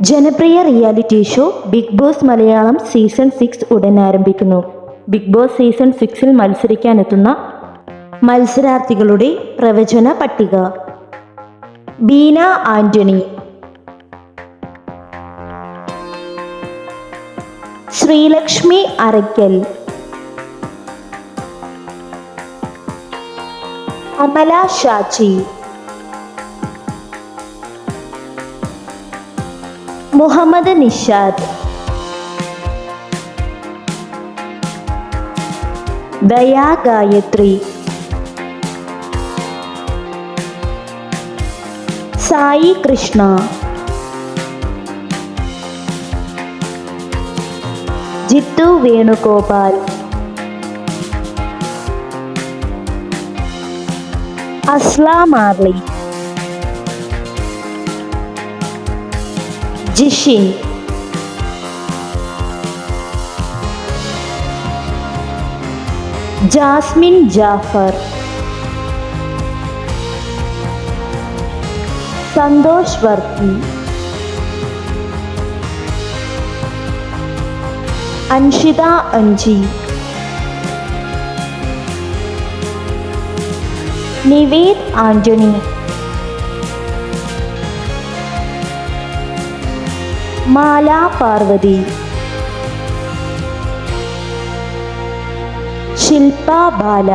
ജനപ്രിയ reality show Big Boss Malayalam season six ഉടൻ ആരംഭിക്കുന്നു. ബിഗ് ബോസ് സീസൺ സിക്സിൽ മത്സരിക്കാനെത്തുന്ന മത്സരാർത്ഥികളുടെ പ്രവചന പട്ടിക. ബീന ആന്റണി. ശ്രീലക്ഷ്മി അരയ്ക്കൽ. അമല ഷാജി. മുഹമ്മദ് നിഷാദ്. ദയാ ഗായത്രി. സായി കൃഷ്ണ. ജിത്തു വേണുഗോപാൽ. അസ്ലാം ആർലി. 10 जास्मिन जाफ़र संतोष वर्ती अंशिता अंजी निवेद आंजनी മാല പാർവതി ശില്പ ബാല.